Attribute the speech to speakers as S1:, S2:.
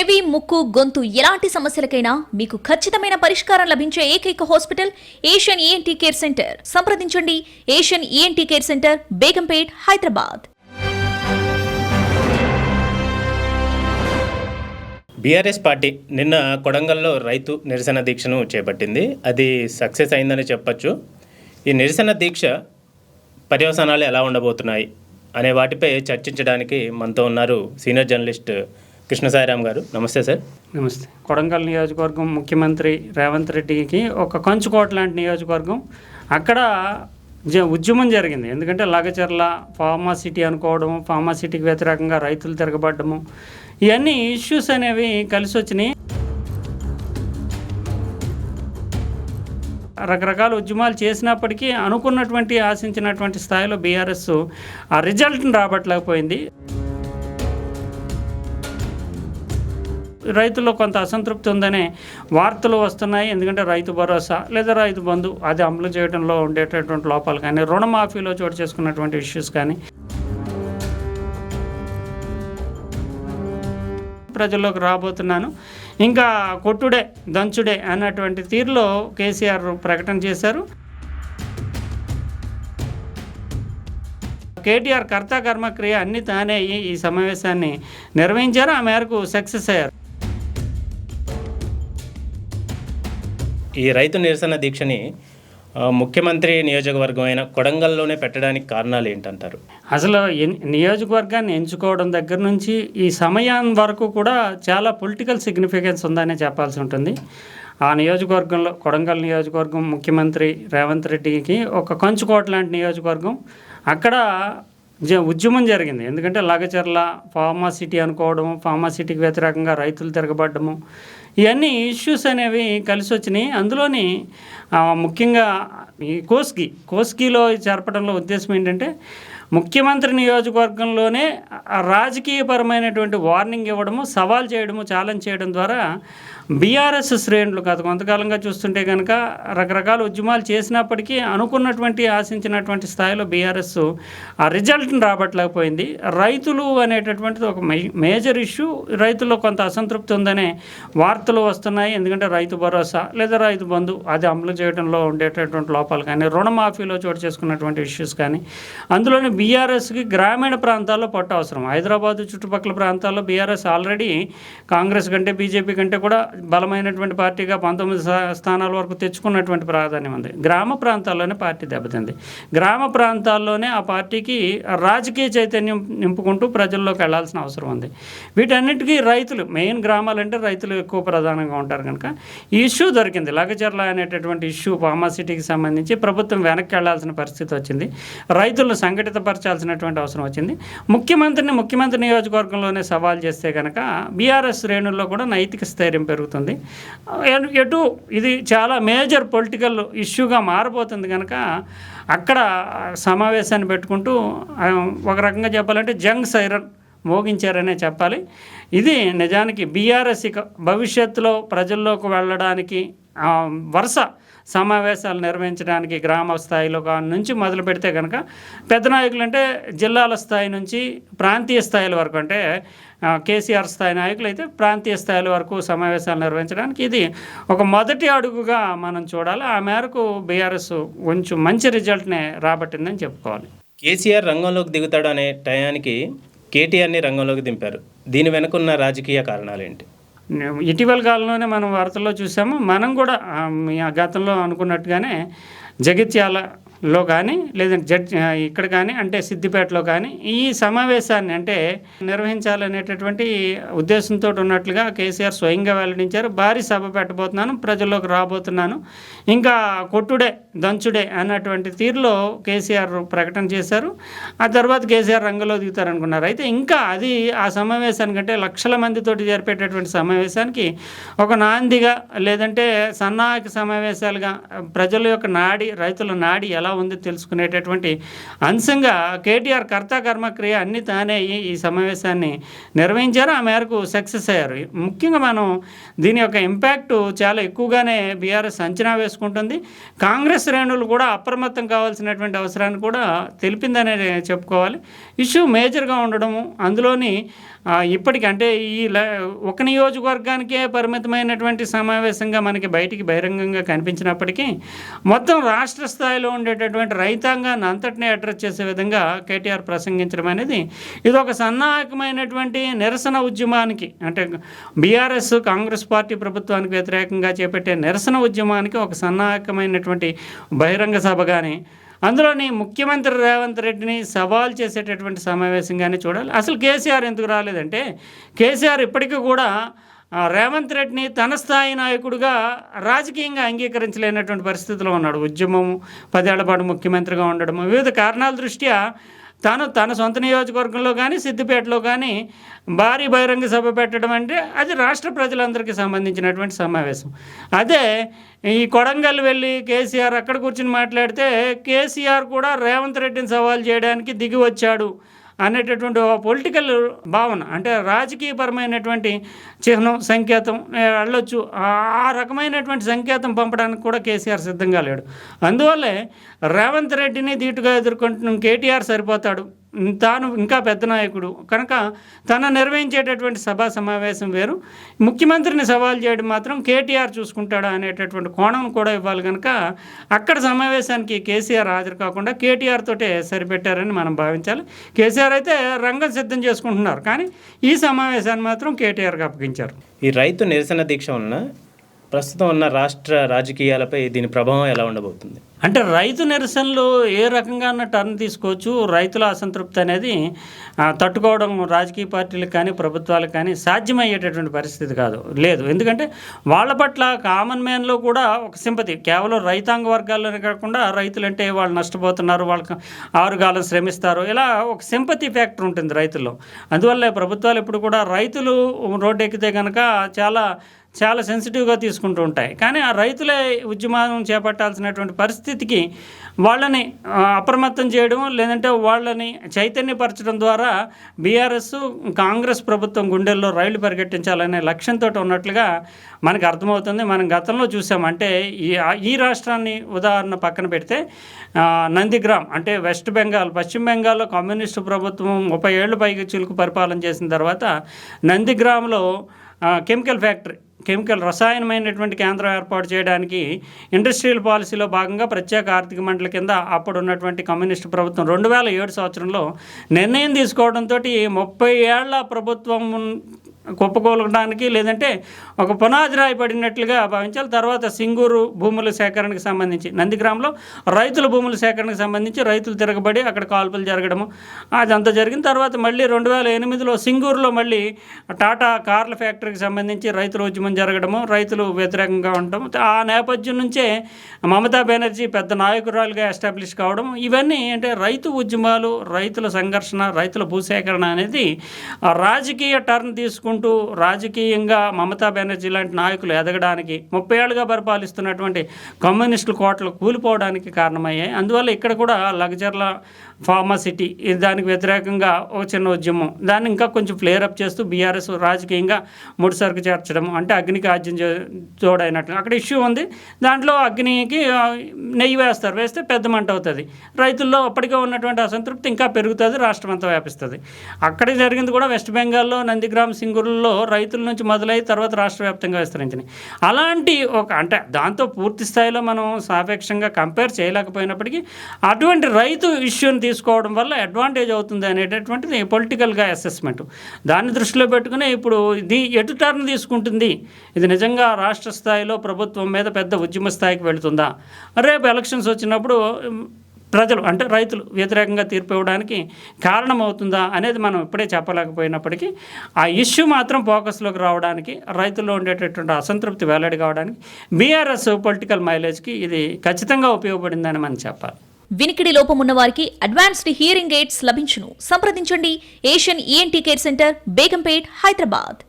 S1: చెవి ముక్కు గొంతు ఎలాంటి సమస్యలకైనా మీకు ఖచ్చితమైన పరిష్కారం లభించే ఏకైక hospital Asian ENT care centre. సంప్రదించండి. Asian ENT care centre Begumpet Hyderabad.
S2: BRS party నిన్న కొడంగల్లో రైతు నిరసన దీక్షను చేపట్టింది. అది సక్సెస్ అయిందని చెప్పచ్చు. ఈ నిరసన దీక్ష పర్యవసానాలు ఎలా ఉండబోతున్నాయి అనే వాటిపై చర్చించడానికి మనతో ఉన్నారు సీనియర్ జర్నలిస్ట్ కృష్ణసాయిరామ్ గారు నమస్తే సార్.
S3: నమస్తే. కొడంగల్ నియోజకవర్గం ముఖ్యమంత్రి రేవంత్ రెడ్డికి ఒక కంచుకోట లాంటి నియోజకవర్గం. అక్కడ ఉద్యమం జరిగింది. ఎందుకంటే లగచర్ల ఫార్మా సిటీ అనుకోవడం ఫార్మా సిటీకి వ్యతిరేకంగా రైతులు తిరగబడ్డము. ఇవన్నీ ఇష్యూస్ అనేవి కలిసి వచ్చినాయి. రకరకాల ఉద్యమాలు చేసినప్పటికీ అనుకున్నటువంటి ఆశించినటువంటి స్థాయిలో బీఆర్ఎస్ ఆ రిజల్ట్ని రాబట్టలేకపోయింది. రైతుల్లో కొంత అసంతృప్తి ఉందనే వార్తలు వస్తున్నాయి. ఎందుకంటే రైతు భరోసా లేదా రైతు బంధు అది అమలు చేయడంలో ఉండేటటువంటి లోపాలు కానీ రుణమాఫీలో చోటు చేసుకున్నటువంటి ఇష్యూస్ కానీ ప్రజల్లోకి రాబోతున్నాను. ఇంకా కొట్టుడే దంచుడే అన్నటువంటి తీరులో కేసీఆర్ ప్రకటన చేశారు. కేటీఆర్ కర్త కర్మక్రియ అన్ని తానే ఈ సమావేశాన్ని నిర్వహించారు. ఆ మేరకు సక్సెస్ అయ్యారు.
S2: ఈ రైతు నిరసన దీక్షని ముఖ్యమంత్రి నియోజకవర్గం అయిన కొడంగల్లోనే పెట్టడానికి కారణాలు ఏంటంటారు?
S3: అసలు నియోజకవర్గాన్ని ఎంచుకోవడం దగ్గర నుంచి ఈ సమయం వరకు కూడా చాలా పొలిటికల్ సిగ్నిఫికెన్స్ ఉందనే చెప్పాల్సి ఉంటుంది. ఆ నియోజకవర్గంలో కొడంగల్ నియోజకవర్గం ముఖ్యమంత్రి రేవంత్ రెడ్డికి ఒక కంచుకోట లాంటి నియోజకవర్గం. అక్కడ ఉద్యమం జరిగింది. ఎందుకంటే లగచర్ల ఫార్మా సిటీ అనుకోవడము ఫార్మా సిటీకి వ్యతిరేకంగా రైతులు తిరగబడ్డము ఇవన్నీ ఇష్యూస్ అనేవి కలిసి వచ్చినాయి. అందులోని ముఖ్యంగా ఈ కోస్కి కోస్కిలో చేర్పడంలో ఉద్దేశం ఏంటంటే ముఖ్యమంత్రి నియోజకవర్గంలోనే రాజకీయపరమైనటువంటి వార్నింగ్ ఇవ్వడము సవాల్ చేయడము ఛాలెంజ్ చేయడం ద్వారా బీఆర్ఎస్ శ్రేణులు గత కొంతకాలంగా చూస్తుంటే కనుక రకరకాల ఉద్యమాలు చేసినప్పటికీ అనుకున్నటువంటి ఆశించినటువంటి స్థాయిలో బీఆర్ఎస్ ఆ రిజల్ట్ని రాబట్టలేకపోయింది. రైతులు అనేటటువంటిది ఒక మేజర్ ఇష్యూ. రైతుల్లో కొంత అసంతృప్తి ఉందనే వార్తలు వస్తున్నాయి. ఎందుకంటే రైతు భరోసా లేదా రైతు బంధు అది అమలు చేయడంలో ఉండేటటువంటి లోపాలు కానీ రుణమాఫీలో చోటు చేసుకున్నటువంటి ఇష్యూస్ కానీ అందులోనే బీఆర్ఎస్కి గ్రామీణ ప్రాంతాల్లో పట్టు అవసరం. హైదరాబాద్ చుట్టుపక్కల ప్రాంతాల్లో బీఆర్ఎస్ ఆల్రెడీ కాంగ్రెస్ కంటే బీజేపీ కంటే కూడా బలమైనటువంటి పార్టీగా పంతొమ్మిది స్థానాల వరకు తెచ్చుకున్నటువంటి ప్రాధాన్యం ఉంది. గ్రామ ప్రాంతాల్లోనే పార్టీ దెబ్బతింది. గ్రామ ప్రాంతాల్లోనే ఆ పార్టీకి రాజకీయ చైతన్యం నింపుకుంటూ ప్రజల్లోకి వెళ్ళాల్సిన అవసరం ఉంది. వీటన్నిటికీ రైతులు మెయిన్ గ్రామాలంటే రైతులు ఎక్కువ ప్రధానంగా ఉంటారు కనుక ఈ ఇష్యూ దొరికింది. లగచర్ల అనేటటువంటి ఇష్యూ ఫార్మాసిటీకి సంబంధించి ప్రభుత్వం వెనక్కి వెళ్ళాల్సిన పరిస్థితి వచ్చింది. రైతులను సంఘటితపరచాల్సినటువంటి అవసరం వచ్చింది. ముఖ్యమంత్రిని ముఖ్యమంత్రి నియోజకవర్గంలోనే సవాల్ చేస్తే కనుక బీఆర్ఎస్ శ్రేణుల్లో కూడా నైతిక స్థైర్యం పెరుగుతుంది. జరుగుతుంది. ఎటు ఇది చాలా మేజర్ పొలిటికల్ ఇష్యూగా మారబోతుంది కనుక అక్కడ సమావేశాన్ని పెట్టుకుంటూ ఒక రకంగా చెప్పాలంటే జంగ్ సైరన్ మోగించారనే చెప్పాలి. ఇది నిజానికి బీఆర్ఎస్ ఇక భవిష్యత్తులో ప్రజల్లోకి వెళ్ళడానికి వరుస సమావేశాలు నిర్వహించడానికి గ్రామ స్థాయిలో నుంచి మొదలు పెడితే కనుక పెద్ద నాయకులు అంటే జిల్లాల స్థాయి నుంచి ప్రాంతీయ స్థాయిల వరకు అంటే కేసీఆర్ స్థాయి నాయకులు అయితే ప్రాంతీయ స్థాయిల వరకు సమావేశాలు నిర్వహించడానికి ఇది ఒక మొదటి అడుగుగా మనం చూడాలి. ఆ మేరకు బీఆర్ఎస్ కొంచెం మంచి రిజల్ట్నే రాబట్టిందని చెప్పుకోవాలి.
S2: కేసీఆర్ రంగంలోకి దిగుతాడు అనే టయానికి కేటీఆర్ని రంగంలోకి దింపారు. దీని వెనుకున్న రాజకీయ కారణాలు ఏంటి
S3: ఇటీవల కాలంలోనే మనం వార్తల్లో చూసాము మనం కూడా గతంలో అనుకున్నట్టుగానే లో కానీ లేదంటే జడ్ ఇక్కడ కానీ అంటే సిద్దిపేటలో కానీ ఈ సమావేశాన్ని అంటే నిర్వహించాలనేటటువంటి ఉద్దేశంతో ఉన్నట్లుగా కేసీఆర్ స్వయంగా వెల్లడించారు. భారీ సభ పెట్టబోతున్నాను ప్రజల్లోకి రాబోతున్నాను. ఇంకా కొట్టుడే దంచుడే అన్నటువంటి తీరులో కేసీఆర్ ప్రకటన చేశారు. ఆ తర్వాత కేసీఆర్ రంగంలో దిగుతారనుకున్నారు. అయితే ఇంకా అది ఆ సమావేశానికంటే లక్షల మందితోటి జరిపేటటువంటి సమావేశానికి ఒక నాందిగా లేదంటే సన్నాహక సమావేశాలుగా ప్రజల యొక్క నాడి రైతుల నాడి ఎలా ఉంది తెలుసుకునేటటువంటి అంశంగా కేటీఆర్ కర్త కర్మక్రియ అన్ని తానే ఈ సమావేశాన్ని నిర్వహించారు. ఆ మేరకు సక్సెస్ అయ్యారు. ముఖ్యంగా మనం దీని యొక్క ఇంపాక్ట్ చాలా ఎక్కువగానే బీఆర్ఎస్ అంచనా వేసుకుంటుంది. కాంగ్రెస్ శ్రేణులు కూడా అప్రమత్తం కావాల్సినటువంటి అవసరాన్ని కూడా తెలిపిందనే చెప్పుకోవాలి. ఇష్యూ మేజర్గా ఉండడము అందులోని ఇప్పటికంటే అంటే ఈ ఒక నియోజకవర్గానికే పరిమితమైనటువంటి సమావేశంగా మనకి బయటికి బహిరంగంగా కనిపించినప్పటికీ మొత్తం రాష్ట్ర స్థాయిలో ఉండేటటువంటి రైతాంగాన్ని అంతటినీ అడ్రస్ చేసే విధంగా కేటీఆర్ ప్రసంగించడం అనేది ఇది ఒక సన్నాహకమైనటువంటి నిరసన ఉద్యమానికి అంటే బీఆర్ఎస్ కాంగ్రెస్ పార్టీ ప్రభుత్వానికి వ్యతిరేకంగా చేపట్టే నిరసన ఉద్యమానికి ఒక సన్నాహకమైనటువంటి బహిరంగ సభ కానీ అందులోని ముఖ్యమంత్రి రేవంత్ రెడ్డిని సవాల్ చేసేటటువంటి సమావేశంగానే చూడాలి. అసలు కేసీఆర్ ఎందుకు రాలేదంటే కేసీఆర్ ఇప్పటికీ కూడా రేవంత్ రెడ్డిని తన స్థాయి నాయకుడిగా రాజకీయంగా అంగీకరించలేనటువంటి పరిస్థితిలో ఉన్నాడు. ఉద్యమం పదేళ్ళ పాటు ముఖ్యమంత్రిగా ఉండడం వివిధ కారణాల దృష్ట్యా తాను తన సొంత నియోజకవర్గంలో కానీ సిద్దిపేటలో కానీ భారీ బహిరంగ సభ పెట్టడం అంటే అది రాష్ట్ర ప్రజలందరికీ సంబంధించినటువంటి సమావేశం. అదే ఈ కొడంగల్ వెళ్ళి కేసీఆర్ అక్కడ కూర్చుని మాట్లాడితే కేసీఆర్ కూడా రేవంత్ రెడ్డిని సవాల్ చేయడానికి దిగి వచ్చాడు. అనేటటువంటి పొలిటికల్ భావన అంటే రాజకీయపరమైనటువంటి చిహ్నం సంకేతం వెళ్ళొచ్చు. ఆ ఆ రకమైనటువంటి సంకేతం పంపడానికి కూడా కేసీఆర్ సిద్ధంగా లేడు. అందువల్లే రేవంత్ రెడ్డిని ధీటుగా ఎదుర్కొంటున్న కేటీఆర్ సరిపోతాడు. తాను ఇంకా పెద్ద నాయకుడు. కనుక తన నిర్వహించేటటువంటి సభా సమావేశం వేరు. ముఖ్యమంత్రిని సవాల్ చేయడం మాత్రం కేటీఆర్ చూసుకుంటాడా అనేటటువంటి కోణం కూడా ఇవ్వాలి కనుక అక్కడ సమావేశానికి కేసీఆర్ హాజరు కాకుండా కేటీఆర్ తోటే సరిపెట్టారని మనం భావించాలి. కేసీఆర్ అయితే రంగం సిద్ధం చేసుకుంటున్నారు. కానీ ఈ సమావేశాన్ని మాత్రం కేటీఆర్కి అప్పగించారు.
S2: ఈ రైతు నిరసన దీక్ష వలన ప్రస్తుతం ఉన్న రాష్ట్ర రాజకీయాలపై దీని ప్రభావం ఎలా ఉండబోతుంది?
S3: అంటే రైతు నిరసనలు ఏ రకంగా టర్న్ తీసుకోవచ్చు? రైతుల అసంతృప్తి అనేది తట్టుకోవడం రాజకీయ పార్టీలకు కానీ ప్రభుత్వాలకు కానీ సాధ్యమయ్యేటటువంటి పరిస్థితి కాదు లేదు. ఎందుకంటే వాళ్ళ పట్ల కామన్ మ్యాన్లో కూడా ఒక సింపతి. కేవలం రైతాంగ వర్గాల్లోనే కాకుండా రైతులంటే వాళ్ళు నష్టపోతున్నారు వాళ్ళకి ఆరుగాలం శ్రమిస్తారు. ఇలా ఒక సింపతి ఫ్యాక్టర్ ఉంటుంది రైతుల్లో. అందువల్ల ప్రభుత్వాలు ఇప్పుడు కూడా రైతులు రోడ్డు ఎక్కితే కనుక చాలా చాలా సెన్సిటివ్గా తీసుకుంటూ ఉంటాయి. కానీ ఆ రైతులే ఉద్యమం చేపట్టాల్సినటువంటి పరిస్థితికి వాళ్ళని అప్రమత్తం చేయడం లేదంటే వాళ్ళని చైతన్యపరచడం ద్వారా బీఆర్ఎస్ కాంగ్రెస్ ప్రభుత్వం గుండెల్లో రైలు పరిగెట్టించాలనే లక్ష్యంతో ఉన్నట్లుగా మనకు అర్థమవుతుంది. మనం గతంలో చూసాం. అంటే ఈ ఈ రాష్ట్రాన్ని ఉదాహరణ పక్కన పెడితే నందిగ్రామ్ అంటే వెస్ట్ బెంగాల్ పశ్చిమ బెంగాల్లో కమ్యూనిస్టు ప్రభుత్వం ముప్పై ఏళ్ళు పైకి చిలుకు పరిపాలన చేసిన తర్వాత నందిగ్రామ్లో కెమికల్ ఫ్యాక్టరీ కెమికల్ రసాయనమైనటువంటి కేంద్రం ఏర్పాటు చేయడానికి ఇండస్ట్రియల్ పాలసీలో భాగంగా ప్రత్యేక ఆర్థిక మండలి కింద అప్పుడు ఉన్నటువంటి కమ్యూనిస్టు ప్రభుత్వం రెండు వేల ఏడు సంవత్సరంలో నిర్ణయం తీసుకోవడంతో ముప్పై ఏళ్ళ ప్రభుత్వం కుప్పకూలడానికి లేదంటే ఒక పునాది రాయి పడినట్లుగా భావించాలి. తర్వాత సింగూరు భూముల సేకరణకు సంబంధించి నందిగ్రామంలో రైతుల భూముల సేకరణకు సంబంధించి రైతులు తిరగబడి అక్కడ కాల్పులు జరగడము. అదంతా జరిగిన తర్వాత మళ్ళీ రెండు వేల ఎనిమిదిలో సింగూరులో మళ్ళీ టాటా కార్ల ఫ్యాక్టరీకి సంబంధించి రైతుల ఉద్యమం జరగడము రైతులు వ్యతిరేకంగా ఉండటం ఆ నేపథ్యం నుంచే మమతా బెనర్జీ పెద్ద నాయకురాలుగా ఎస్టాబ్లిష్ కావడం ఇవన్నీ అంటే రైతు ఉద్యమాలు రైతుల సంఘర్షణ రైతుల భూసేకరణ అనేది ఆ రాజకీయ టర్న్ తీసుకుంటూ రాజకీయంగా మమతా బెనర్జీ లాంటి నాయకులు ఎదగడానికి ముప్పై ఏళ్ళుగా పరిపాలిస్తున్నటువంటి కమ్యూనిస్టుల కోటలు కూలిపోవడానికి కారణమయ్యాయి. అందువల్ల ఇక్కడ కూడా లగ్జర్ల ఫార్మాసిటీ దానికి వ్యతిరేకంగా ఒక చిన్న ఉద్యమం. దాన్ని ఇంకా కొంచెం ఫ్లేర్ అప్ చేస్తూ బీఆర్ఎస్ రాజకీయంగా ముడిసరుకు చేర్చడం అంటే అగ్నికి ఆజ్యం చే- తోడైనట్లు అక్కడ ఇష్యూ ఉంది. దాంట్లో అగ్నికి నెయ్యి వేస్తారు. వేస్తే పెద్ద మంట అవుతుంది. రైతుల్లో అప్పటికే ఉన్నటువంటి అసంతృప్తి ఇంకా పెరుగుతుంది రాష్ట్రం అంతా వ్యాపిస్తుంది. అక్కడ జరిగింది కూడా వెస్ట్ బెంగాల్లో నందిగ్రామ్ సింగూరులో రైతుల నుంచి మొదలై తర్వాత రాష్ట్ర వ్యాప్తంగా విస్తరించినాయి. అలాంటి ఒక అంటే దాంతో పూర్తి స్థాయిలో మనం సాపేక్షంగా కంపేర్ చేయలేకపోయినప్పటికీ అటువంటి రైతు ఇష్యూని తీసుకోవడం వల్ల అడ్వాంటేజ్ అవుతుంది అనేటటువంటిది పొలిటికల్గా అసెస్మెంట్. దాన్ని దృష్టిలో పెట్టుకుని ఇప్పుడు ఇది ఎటు టర్న్ తీసుకుంటుంది? ఇది నిజంగా రాష్ట్ర స్థాయిలో ప్రభుత్వం మీద పెద్ద ఉద్యమ స్థాయికి వెళుతుందా? రేపు ఎలక్షన్స్ వచ్చినప్పుడు ప్రజలు అంటే రైతులు వ్యతిరేకంగా తీర్పు ఇవ్వడానికి కారణమవుతుందా అనేది మనం ఇప్పుడే చెప్పలేకపోయినప్పటికీ ఆ ఇష్యూ మాత్రం ఫోకస్లోకి రావడానికి రైతుల్లో ఉండేటటువంటి అసంతృప్తి వెల్లడి కావడానికి బీఆర్ఎస్ పొలిటికల్ మైలేజ్కి ఇది ఖచ్చితంగా ఉపయోగపడిందని మనం చెప్పాలి.
S1: వినికిడి లోపం ఉన్న వారికి అడ్వాన్స్డ్ హియరింగ్ ఎయిడ్స్ లభించును. సంప్రదించండి. Asian ENT care centre Begumpet Hyderabad.